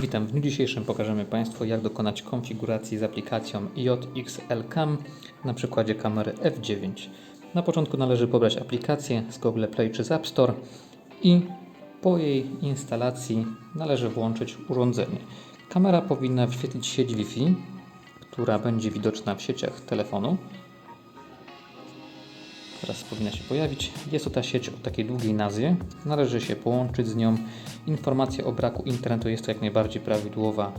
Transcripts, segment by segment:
Witam. W dniu dzisiejszym pokażemy Państwu, jak dokonać konfiguracji z aplikacją JXL Cam na przykładzie kamery F9. Na początku należy pobrać aplikację z Google Play czy z App Store i po jej instalacji należy włączyć urządzenie. Kamera powinna wyświetlić sieć Wi-Fi, która będzie widoczna w sieciach telefonu. Teraz powinna się pojawić. Jest to ta sieć o takiej długiej nazwie. Należy się połączyć z nią. Informacja o braku internetu jest to jak najbardziej prawidłowa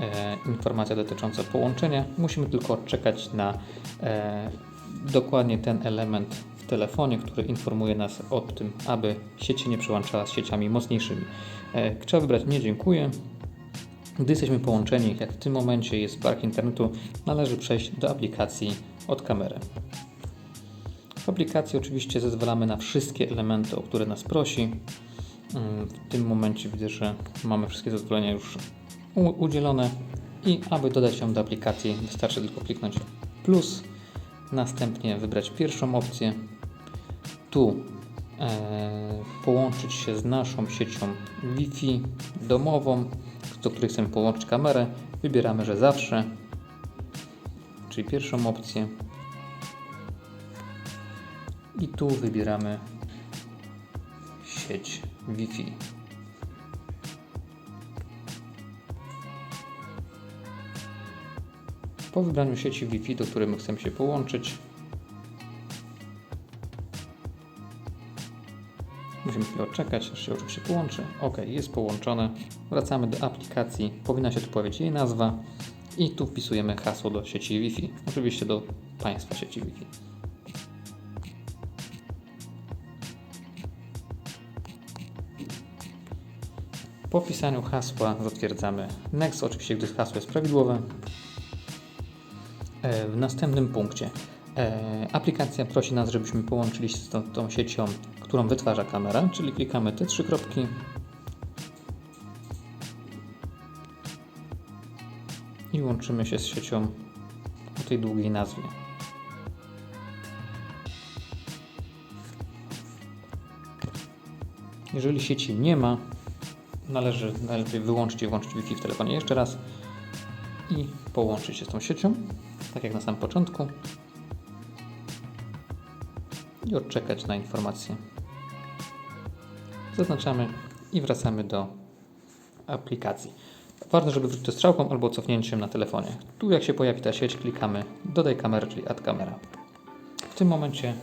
e, informacja dotycząca połączenia. Musimy tylko czekać na e, dokładnie ten element w telefonie, który informuje nas o tym, aby sieć się nie przełączała z sieciami mocniejszymi. E, trzeba wybrać nie dziękuję. Gdy jesteśmy połączeni, jak w tym momencie jest brak internetu, należy przejść do aplikacji od kamery. Aplikacji oczywiście zezwalamy na wszystkie elementy, o które nas prosi. Mm, W tym momencie widzę, że mamy wszystkie zezwolenia już udzielone i aby dodać ją do aplikacji wystarczy tylko kliknąć plus, następnie wybrać pierwszą opcję, tu e, połączyć się z naszą siecią Wi-Fi domową, do której chcemy połączyć kamerę. Wybieramy, że zawsze, czyli pierwszą opcję. I tu wybieramy sieć Wi-Fi. Po wybraniu sieci Wi-Fi, do której my chcemy się połączyć, musimy chwilę odczekać, aż się oczywiście połączy. Ok, jest połączone. Wracamy do aplikacji. Powinna się tu pojawić jej nazwa i tu wpisujemy hasło do sieci Wi-Fi. Oczywiście do Państwa sieci Wi-Fi. Po wpisaniu hasła zatwierdzamy Next, oczywiście gdy hasło jest prawidłowe. E, W następnym punkcie e, aplikacja prosi nas, żebyśmy połączyli się z tą, tą siecią, którą wytwarza kamera, czyli klikamy te trzy kropki. I łączymy się z siecią o tej długiej nazwie. Jeżeli sieci nie ma, należy najlepiej wyłączyć i włączyć Wi-Fi w telefonie jeszcze raz i połączyć się z tą siecią, tak jak na samym początku i odczekać na informację. Zaznaczamy i wracamy do aplikacji. Ważne, żeby wrócić to strzałką albo cofnięciem na telefonie. Tu jak się pojawi ta sieć, klikamy dodaj kamerę, czyli add kamera. W tym momencie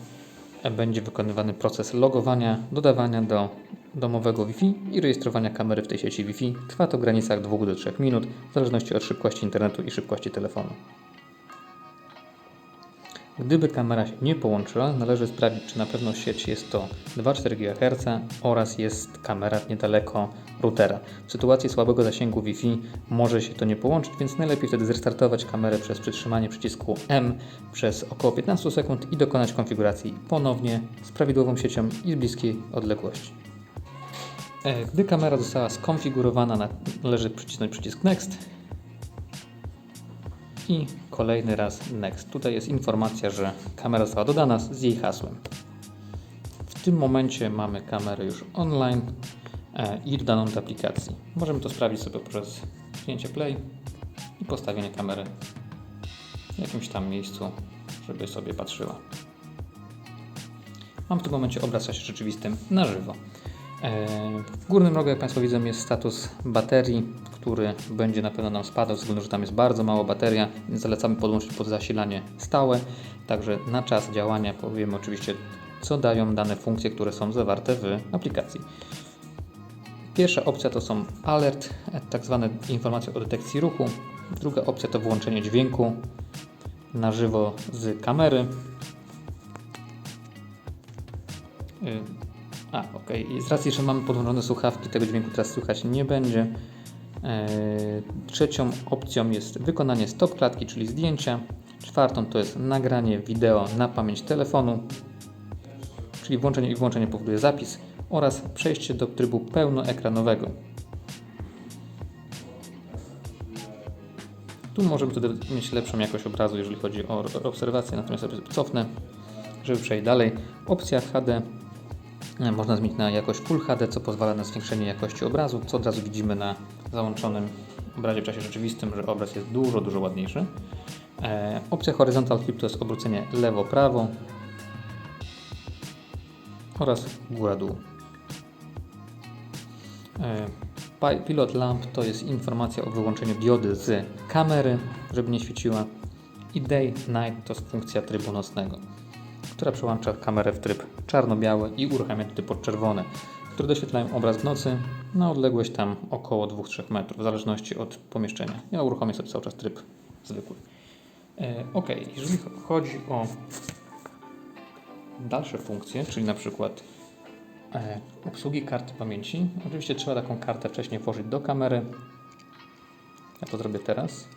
będzie wykonywany proces logowania, dodawania do domowego Wi-Fi i rejestrowania kamery w tej sieci Wi-Fi. Trwa to w granicach 2 do 3 minut, w zależności od szybkości internetu i szybkości telefonu. Gdyby kamera się nie połączyła, należy sprawdzić, czy na pewno sieć jest to 2,4 GHz oraz jest kamera niedaleko routera. W sytuacji słabego zasięgu Wi-Fi może się to nie połączyć, więc najlepiej wtedy zrestartować kamerę przez przytrzymanie przycisku M przez około 15 sekund i dokonać konfiguracji ponownie z prawidłową siecią i z bliskiej odległości. E, Gdy kamera została skonfigurowana, należy przycisnąć przycisk Next i kolejny raz Next. Tutaj jest informacja, że kamera została dodana z jej hasłem. W tym momencie mamy kamerę już online e, i dodaną do aplikacji. Możemy to sprawdzić sobie poprzez kliknięcie play i postawienie kamery w jakimś tam miejscu, żeby sobie patrzyła. Mam w tym momencie obraz w czasie rzeczywistym na żywo. E, W górnym rogu, jak Państwo widzą, jest status baterii, który będzie na pewno nam spadał, ze względu, że tam jest bardzo mało bateria, zalecamy podłączyć pod zasilanie stałe. Także na czas działania powiemy oczywiście, co dają dane funkcje, które są zawarte w aplikacji. Pierwsza opcja to są alert, e, tak zwane informacje o detekcji ruchu. Druga opcja to włączenie dźwięku na żywo z kamery. A, ok. I z racji, że mamy podłączone słuchawki, tego dźwięku teraz słychać nie będzie. E, Trzecią opcją jest wykonanie stop klatki, czyli zdjęcia. Czwartą to jest nagranie wideo na pamięć telefonu, czyli włączenie i włączenie powoduje zapis oraz przejście do trybu pełnoekranowego. Tu możemy wtedy mieć lepszą jakość obrazu, jeżeli chodzi o obserwację, natomiast sobie cofnę, żeby przejść dalej. Opcja HD Można zmienić na jakość Full HD, co pozwala na zwiększenie jakości obrazu, co od razu widzimy na załączonym obrazie w czasie rzeczywistym, że obraz jest dużo, dużo ładniejszy. E, opcja Horizontal Flip to jest obrócenie lewo-prawo oraz góra-dół. E, Pi- Pilot Lamp to jest informacja o wyłączeniu diody z kamery, żeby nie świeciła. I Day Night to jest funkcja trybu nocnego, która przełącza kamerę w tryb czarno-biały i uruchamia tryb podczerwone, które doświetlają obraz w nocy na odległość tam około 2-3 metrów, w zależności od pomieszczenia. Ja uruchomię sobie cały czas tryb zwykły. E, ok, jeżeli chodzi o dalsze funkcje, czyli na przykład e, obsługi karty pamięci. Oczywiście trzeba taką kartę wcześniej włożyć do kamery. Ja to zrobię teraz.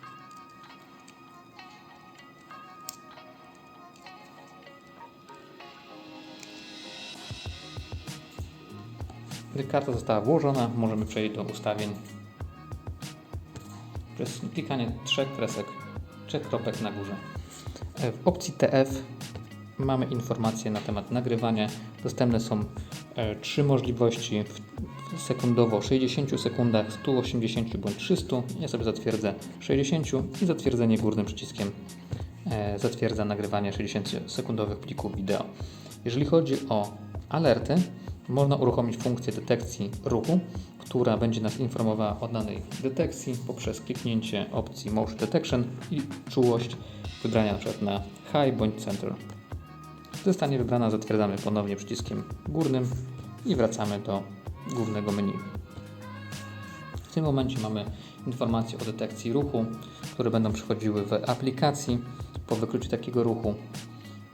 Karta została włożona, możemy przejść do ustawień przez klikanie trzech kresek, trzech kropek na górze. E, W opcji TF mamy informacje na temat nagrywania. Dostępne są e, trzy możliwości sekundowo 60 sekundach, 180 bądź 300. Ja sobie zatwierdzę 60 i zatwierdzenie górnym przyciskiem e, zatwierdza nagrywanie 60-sekundowych plików wideo. Jeżeli chodzi o alerty, można uruchomić funkcję detekcji ruchu, która będzie nas informowała o danej detekcji poprzez kliknięcie opcji Motion Detection i czułość wybrania np. na High bądź Center. Zostanie wybrana, zatwierdzamy ponownie przyciskiem górnym i wracamy do głównego menu. W tym momencie mamy informacje o detekcji ruchu, które będą przychodziły w aplikacji. Po wykryciu takiego ruchu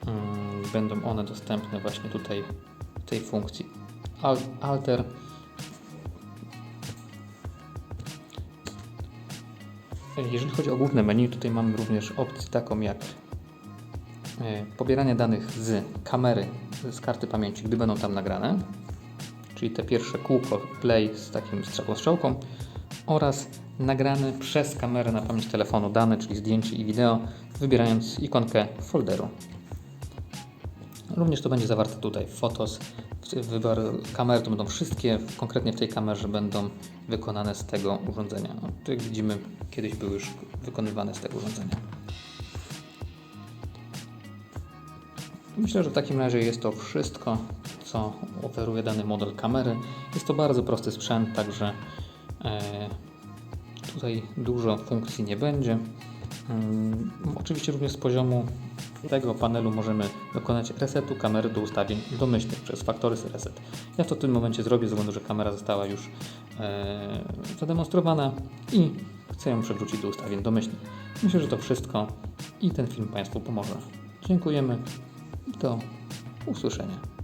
mm, będą one dostępne właśnie tutaj w tej funkcji Alter. Jeżeli chodzi o główne menu, tutaj mamy również opcję taką jak e, pobieranie danych z kamery, z karty pamięci, gdy będą tam nagrane, czyli te pierwsze kółko play z takim strzałką oraz nagrane przez kamerę na pamięć telefonu dane, czyli zdjęcie i wideo, wybierając ikonkę folderu. Również to będzie zawarte tutaj Fotos. Wybór kamery to będą wszystkie, konkretnie w tej kamerze będą wykonane z tego urządzenia. No, tu jak widzimy, kiedyś były już wykonywane z tego urządzenia. Myślę, że w takim razie jest to wszystko, co oferuje dany model kamery. Jest to bardzo prosty sprzęt, także e, tutaj dużo funkcji nie będzie. Mm, Oczywiście również z poziomu tego panelu możemy dokonać resetu kamery do ustawień domyślnych przez Factory Reset. Ja to w tym momencie zrobię, ze względu, że kamera została już e, zademonstrowana i chcę ją przewrócić do ustawień domyślnych. Myślę, że to wszystko i ten film Państwu pomoże. Dziękujemy do usłyszenia.